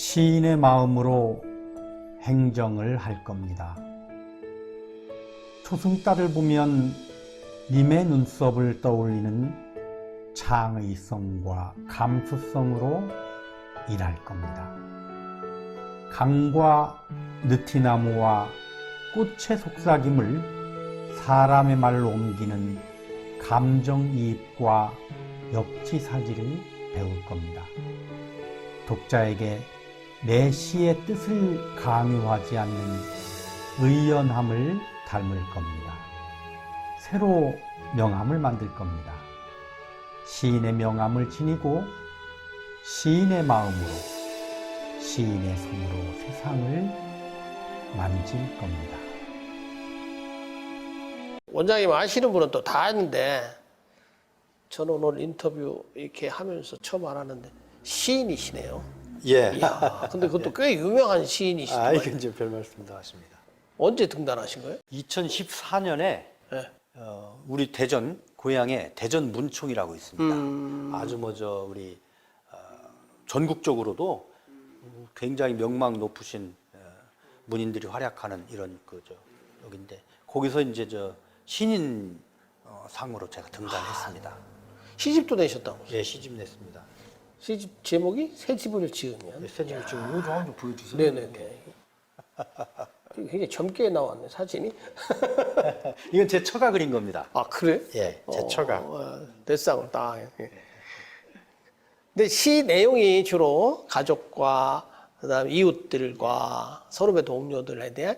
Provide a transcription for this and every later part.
시인의 마음으로 행정을 할 겁니다. 초승달을 보면 님의 눈썹을 떠올리는 창의성과 감수성으로 일할 겁니다. 강과 느티나무와 꽃의 속삭임을 사람의 말로 옮기는 감정이입과 역지사지를 배울 겁니다. 독자에게 내 시의 뜻을 강요하지 않는 의연함을 닮을 겁니다. 새로 명함을 만들 겁니다. 시인의 명함을 지니고 시인의 마음으로 시인의 손으로 세상을 만질 겁니다. 원장님 아시는 분은 또 다 아는데 저는 오늘 인터뷰 이렇게 하면서 처음 알았는데 시인이시네요. 예. 이야, 근데 그것도 꽤 유명한 아, 시인이시더라고요. 이건 이제 별 말씀도 하십니다. 언제 등단하신 거예요? 2014년에 네. 어, 우리 대전 고향에 대전 문총이라고 있습니다. 음. 아주 뭐저 우리 어, 전국적으로도 굉장히 명망 높으신 어, 문인들이 활약하는 이런 그저 여기인데 거기서 이제 저 신인 어, 상으로 제가 등단했습니다. 시집도 내셨다고. 예, 시집 냈습니다. 시집 제목이 새 집을 지으면. 세집을 지금 이거 좀 한번 보여주세요. 네네네. 굉장히 젊게 나왔네 사진이. 이건 제 처가 그린 겁니다. 아 그래? 예, 제 처가. 어, 넷상으로 딱. 예. 근데 시 내용이 주로 가족과 그다음 이웃들과 서로의 동료들에 대한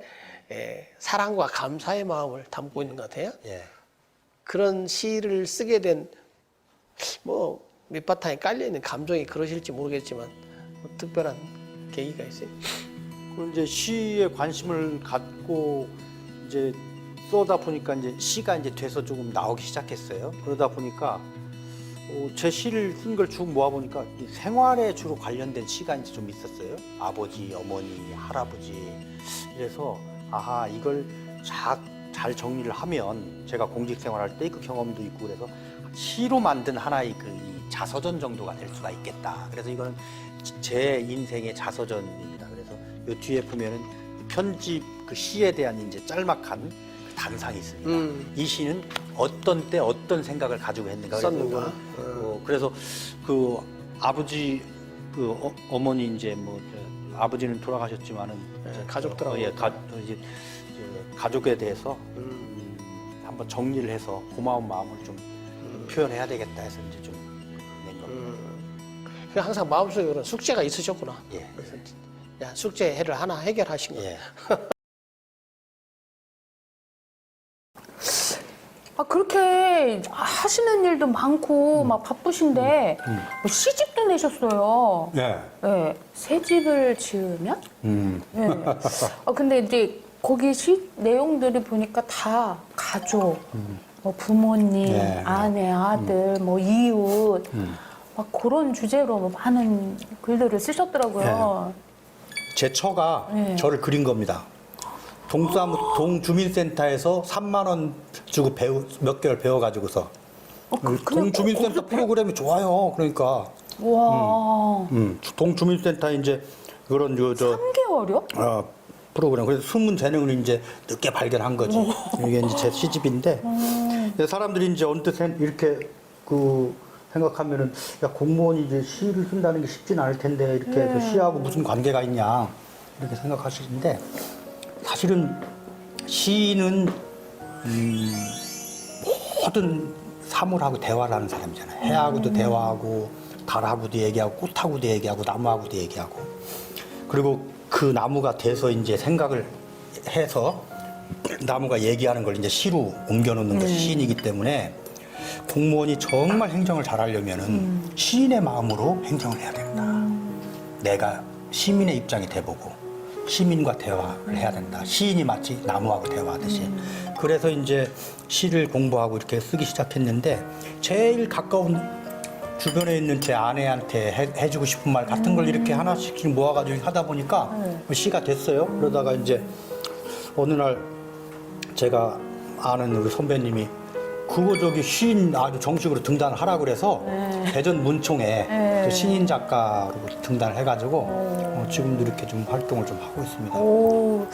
예, 사랑과 감사의 마음을 담고 있는 것 같아요. 예. 그런 시를 쓰게 된 뭐 밑바탕에 깔려 있는 감정이 그러실지 모르겠지만 뭐 특별한 계기가 있어요. 그 이제 시에 관심을 갖고 이제 쏘다 보니까 이제 시가 이제 돼서 조금 나오기 시작했어요. 그러다 보니까 어, 제 시를 쓴 걸 쭉 모아 보니까 이 생활에 주로 관련된 시가 이제 좀 있었어요. 아버지, 어머니, 할아버지. 이래서 아하 이걸 잘, 잘 정리를 하면 제가 공직 생활할 때 그 경험도 있고 그래서 시로 만든 하나의 그이 자서전 정도가 될 수가 있겠다. 그래서 이거는 제 인생의 자서전입니다. 그래서 요 뒤에 보면은 편집 그 시에 대한 이제 짤막한 그 단상이 있습니다. 음. 이 시는 어떤 때 어떤 생각을 가지고 했는가. 썼는가? 이거는, 어, 그래서 그 아버지 그 어, 머니 이제 뭐 저, 아버지는 돌아가셨지만은 네, 저, 가족들하고. 어, 예, 가, 어, 이제 저, 가족에 대해서 음, 한번 정리를 해서 고마운 마음을 좀 표현해야 되겠다 해서 이제 좀. 음. 그 항상 마음속에 그런 숙제가 있으셨구나. 예. 그래서 야 숙제 해를 하나 해결하신 거예요. 예. 아, 그렇게 하시는 일도 많고 막 바쁘신데 뭐 시집도 내셨어요. 네. 네. 새 집을 지으면? 음. 네. 아, 근데 이제 거기 시 내용들이 보니까 다 가족, 뭐 부모님, 네, 네. 아내, 아들, 뭐 이웃, 막 그런 주제로 뭐 많은 글들을 쓰셨더라고요. 제 처가 네. 저를 그린 겁니다. 동사무 동주민센터에서 3만 원 주고 배우 몇 개월 배워가지고서 어, 그- 그냥 동주민센터 거기서 배- 프로그램이 좋아요. 그러니까 와, 음, 동주민센터 이제 그런 저저 3개월이요? 어, 프로그램 그래서 숨은 재능을 이제 늦게 발견한 거지. 이게 이제 제 시집인데 근데 사람들이 이제 언뜻 생- 이렇게 그 생각하면은 야 공무원이 이제 시를 쓴다는 게 쉽진 않을 텐데 이렇게 해서 시하고 무슨 관계가 있냐 이렇게 생각하시는데 사실은 시는 음, 모든 사물하고 대화를 하는 사람이잖아요. 해하고도 대화하고 달하고도 얘기하고 꽃하고도 얘기하고 나무하고도 얘기하고. 그리고 그 나무가 돼서 이제 생각을 해서 나무가 얘기하는 걸 이제 시로 옮겨 놓는 것이 시인이기 때문에 공무원이 정말 행정을 잘하려면은 시인의 마음으로 행정을 해야 된다. 내가 시민의 입장이 돼보고 시민과 대화를 해야 된다. 시인이 마치 나무하고 대화하듯이. 그래서 이제 시를 공부하고 이렇게 쓰기 시작했는데 제일 가까운 주변에 있는 제 아내한테 해, 해주고 싶은 말 같은 걸 이렇게 하나씩 모아가지고 하다 보니까 시가 됐어요. 그러다가 이제 어느 날 제가 아는 우리 선배님이 그거 저기 시인 아주 정식으로 등단을 하라 그래서 대전 문총에 네. 그 신인 작가로 등단을 해가지고 어, 지금도 이렇게 좀 활동을 좀 하고 있습니다. 오,